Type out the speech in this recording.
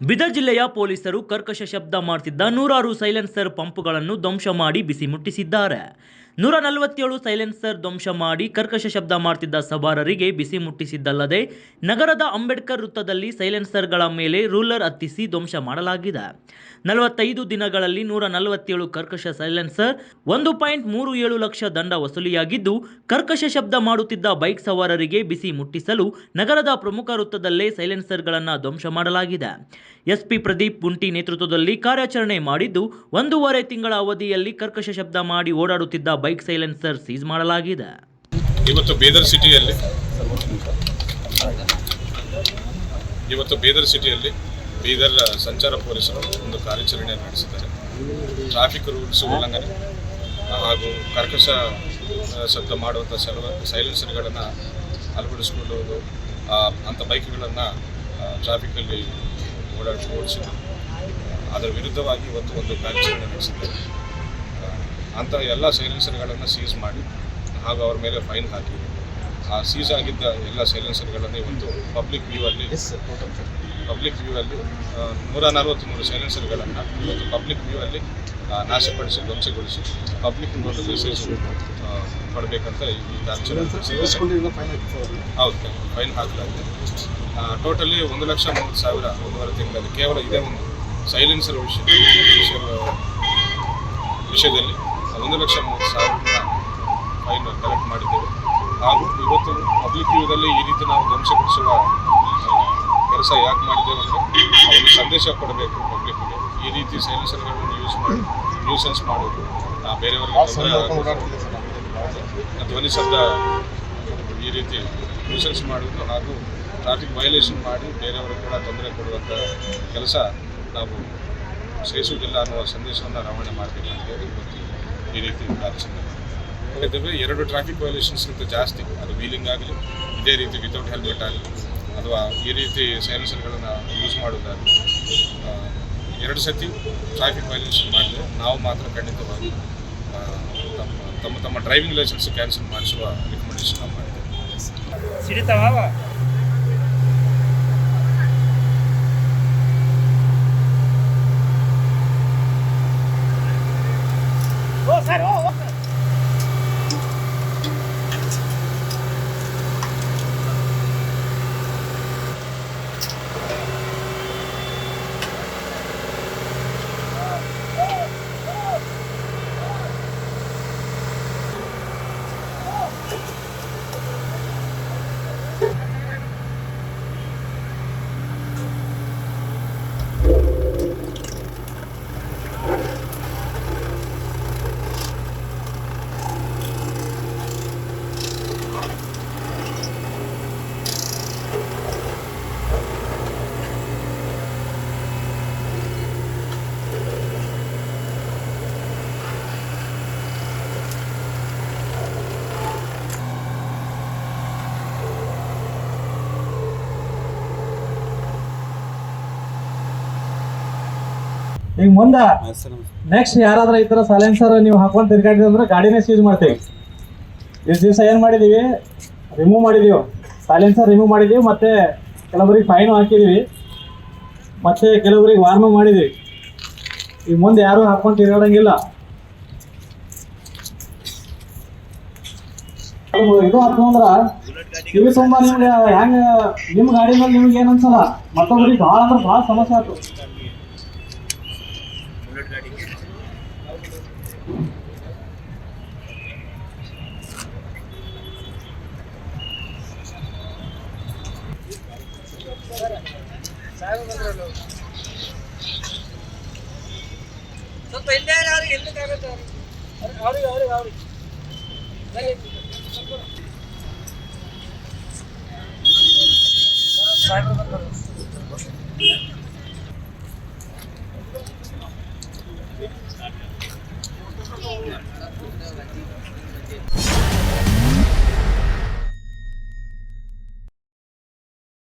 ಬೀದರ್ ಜಿಲ್ಲೆಯ ಪೊಲೀಸರು ಕರ್ಕಶ ಶಬ್ದ ಮಾಡ್ತಿದ್ದ ನೂರಾರು ಸೈಲೆನ್ಸರ್ ಪಂಪ್ಗಳನ್ನು ಧ್ವಂಸ ಮಾಡಿ ಬಿಸಿ ಮುಟ್ಟಿಸಿದ್ದಾರೆ. ನೂರ ನಲವತ್ತೇಳು ಸೈಲೆನ್ಸರ್ ಧ್ವಂಸ ಮಾಡಿ ಕರ್ಕಶ ಶಬ್ದ ಮಾಡ್ತಿದ್ದ ಸವಾರರಿಗೆ ಬಿಸಿ ಮುಟ್ಟಿಸಿದ್ದಲ್ಲದೆ ನಗರದ ಅಂಬೇಡ್ಕರ್ ವೃತ್ತದಲ್ಲಿ ಸೈಲೆನ್ಸರ್ಗಳ ಮೇಲೆ ರೂಲರ್ ಹತ್ತಿಸಿ ಧ್ವಂಸ ಮಾಡಲಾಗಿದೆ. ನಲವತ್ತೈದು ದಿನಗಳಲ್ಲಿ ನೂರ ನಲವತ್ತೇಳು ಕರ್ಕಶ ಸೈಲೆನ್ಸರ್, ಒಂದು ಪಾಯಿಂಟ್ ಮೂರು ಏಳು ಲಕ್ಷ ದಂಡ ವಸೂಲಿಯಾಗಿದ್ದು, ಕರ್ಕಶ ಶಬ್ದ ಮಾಡುತ್ತಿದ್ದ ಬೈಕ್ ಸವಾರರಿಗೆ ಬಿಸಿ ಮುಟ್ಟಿಸಲು ನಗರದ ಪ್ರಮುಖ ವೃತ್ತದಲ್ಲೇ ಸೈಲೆನ್ಸರ್ಗಳನ್ನು ಧ್ವಂಸ ಮಾಡಲಾಗಿದೆ. ಎಸ್ಪಿ ಪ್ರದೀಪ್ ಗುಂಟಿ ನೇತೃತ್ವದಲ್ಲಿ ಕಾರ್ಯಾಚರಣೆ ಮಾಡಿದ್ದು, ಒಂದೂವರೆ ತಿಂಗಳ ಅವಧಿಯಲ್ಲಿ ಕರ್ಕಶ ಶಬ್ದ ಮಾಡಿ ಓಡಾಡುತ್ತಿದ್ದ ಬೈಕ್ ಸೈಲೆನ್ಸರ್ ಸೀಸ್ ಮಾಡಲಾಗಿದೆ. ಇವತ್ತು ಬೀದರ್ ಸಿಟಿಯಲ್ಲಿ ಇವತ್ತು ಬೀದರ್ ಸಿಟಿಯಲ್ಲಿ ಬೀದರ್ ಸಂಚಾರ ಪೊಲೀಸರು ಒಂದು ಕಾರ್ಯಾಚರಣೆ ನಡೆಸಿದ್ದಾರೆ. ಟ್ರಾಫಿಕ್ ರೂಲ್ಸ್ ಉಲ್ಲಂಘನೆ ಹಾಗೂ ಕರ್ಕಶ ಶಬ್ದ ಮಾಡುವಂಥ ಸಲ, ಸೈಲೆನ್ಸರ್ಗಳನ್ನು ಅಳವಡಿಸಿಕೊಳ್ಳುವುದು ಅಂಥ ಬೈಕ್ಗಳನ್ನು ಟ್ರಾಫಿಕಲ್ಲಿ ಓಡಾಡಿಸಿ ಓಡಿಸಿದ್ದು ಅದರ ವಿರುದ್ಧವಾಗಿ ಇವತ್ತು ಒಂದು ಕಾರ್ಯಾಚರಣೆ ನಡೆಸಿದ್ದಾರೆ. ಅಂಥ ಎಲ್ಲ ಸೈಲೆನ್ಸರ್ಗಳನ್ನು ಸೀಸ್ ಮಾಡಿ ಹಾಗೂ ಅವ್ರ ಮೇಲೆ ಫೈನ್ ಹಾಕಿ. ಆ ಸೀಸ್ ಆಗಿದ್ದ ಎಲ್ಲ ಸೈಲೆನ್ಸರ್ಗಳನ್ನು ಇವತ್ತು ಪಬ್ಲಿಕ್ ವ್ಯೂ ಅಲ್ಲಿ ಪಬ್ಲಿಕ್ ವ್ಯೂ ಅಲ್ಲಿ ನೂರ ನಲವತ್ತ್ಮೂರು ಸೈಲೆನ್ಸರ್ಗಳನ್ನು ಇವತ್ತು ಪಬ್ಲಿಕ್ ವ್ಯೂ ಅಲ್ಲಿ ನಾಶಪಡಿಸಿ ಧ್ವಂಸಗೊಳಿಸಿ ಪಬ್ಲಿಕ್ ಒಂದು ಮೆಸೇಜ್ ಕೊಡಬೇಕಂತ ಈ ಹೌದು ಫೈನ್ ಹಾಕಲಾಗಿದೆ. ಟೋಟಲಿ ಒಂದು ಲಕ್ಷ ಮೂವತ್ತು ಸಾವಿರ ಒಂದೂವರೆ ತಿಂಗಳಲ್ಲಿ ಕೇವಲ ಇದೇ ಒಂದು ಸೈಲೆನ್ಸರ್ ವಿಷಯ- ವಿಷಯದಲ್ಲಿ ಒಂದು ಲಕ್ಷ ಮೂವತ್ತು ಸಾವಿರ ಫೈನ್ ಕಲೆಕ್ಟ್ ಮಾಡಿದ್ದೇವೆ. ಹಾಗೂ ಇವತ್ತು ಪಬ್ಲಿಕ್ ವ್ಯೂದಲ್ಲಿ ಈ ರೀತಿ ನಾವು ಧ್ವಂಸಗೊಳಿಸುವ ಕೆಲಸ ಯಾಕೆ ಮಾಡಿದ್ದೇವೆ ಅಂದರೆ ಒಂದು ಸಂದೇಶ ಕೊಡಬೇಕು ಪಬ್ಲಿಕ್ಗೆ ಈ ರೀತಿ ಸೈಲೆನ್ಸರ್ಗಳನ್ನು ಯೂಸ್ ಮಾಡಿ ನ್ಯೂಸೆನ್ಸ್ ಮಾಡೋದು. ಬೇರೆಯವರಿಗೆ. ಧ್ವನಿ ಶಬ್ದ ಈ ರೀತಿ ನ್ಯೂಸೆನ್ಸ್ ಮಾಡೋದು ಹಾಗೂ ಟ್ರಾಫಿಕ್ ವೈಲೇಷನ್ ಮಾಡಿ ಬೇರೆಯವರಿಗೆ ಕೂಡ ತೊಂದರೆ ಕೊಡುವಂಥ ಕೆಲಸ ನಾವು ಸಹಿಸುವುದಿಲ್ಲ ಅನ್ನುವ ಸಂದೇಶವನ್ನು ರವಾನೆ ಮಾಡಬೇಕಂತ ಹೇಳಿ ಇವತ್ತು ಈ ರೀತಿ ಕಾರ್ಯಾಚರಣೆ ಯಾಕಂದರೆ ಎರಡು ಟ್ರಾಫಿಕ್ ವೈಲೇಷನ್ಸ್ಗಿಂತ ಜಾಸ್ತಿ, ಅದು ವೀಲಿಂಗ್ ಆಗಲಿ, ಇದೇ ರೀತಿ ವಿತೌಟ್ ಹೆಲ್ಮೆಟ್ ಆಗಲಿ, ಅಥವಾ ಈ ರೀತಿ ಸೈಲೆನ್ಸರ್ಗಳನ್ನು ಯೂಸ್ ಮಾಡೋದಾಗಲಿ ಎರಡು ಸತಿ ಟ್ರಾಫಿಕ್ ವೈಲೇಷನ್ ಮಾಡಿದ್ರೆ ನಾವು ಮಾತ್ರ ಖಂಡಿತವಾಗಿ ತಮ್ಮ ತಮ್ಮ ತಮ್ಮ ಡ್ರೈವಿಂಗ್ ಲೈಸೆನ್ಸ್ ಕ್ಯಾನ್ಸಲ್ ಮಾಡಿಸುವ ರಿಕಮೆಂಡೇಶನ್ ನಾವು ಮಾಡಿದ್ದೇವೆ. ಈಗ ಮುಂದ ನೆಕ್ಸ್ಟ್ ಯಾರಾದ್ರೂ ಈ ತರ ಸೈಲೆನ್ಸರ್ ನೀವು ಹಾಕೊಂಡು ತಿರ್ಗಾಡಿದ್ರೆ ಅಂದ್ರೆ ಗಾಡಿನೇ ಸೀಸ್ ಮಾಡ್ತೀವಿ. ಇಷ್ಟು ದಿವಸ ಏನು ಮಾಡಿದೀವಿ? ರಿಮೂವ್ ಮಾಡಿದೀವಿ. ಸೈಲೆನ್ಸರ್ ರಿಮೂವ್ ಮಾಡಿದೀವಿ ಮತ್ತೆ ಕೆಲವರಿಗೆ ಫೈನು ಹಾಕಿದೀವಿ. ಮತ್ತೆ ಕೆಲವರಿಗೆ ವಾರ್ನು ಮಾಡಿದೀವಿ. ಈಗ ಮುಂದೆ ಯಾರು ಹಾಕೊಂಡು ತಿರ್ಗಾಡಂಗಿಲ್ಲ. ಇದು ಹಾಕೊಂಡ್ರ ಇವು ಸುಮ್ಮ ನಿಮ್ಗೆ ಹೆಂಗ ನಿಮ್ಮ ಗಾಡಿ ಮೇಲೆ ನಿಮ್ಗೆ ಏನು ಅನ್ಸಲ್ಲ ಮತ್ತೊಬ್ರಿಗೆ ಭಾಳ ಅಂದ್ರೆ ಭಾಳ ಸಮಸ್ಯೆ ಆಯ್ತು ಸ್ವಲ್ಪ ಇಲ್ಲಾರ ಅವ್ರಿಗೆ ಎಲ್ಲಕ್ಕಾಗತ್ತೆ ಅವ್ರಿಗೆ ಅವ್ರಿಗೆ ಅವ್ರಿಗೆ ಸಾಹೇಬ್ರು ಬಂದರು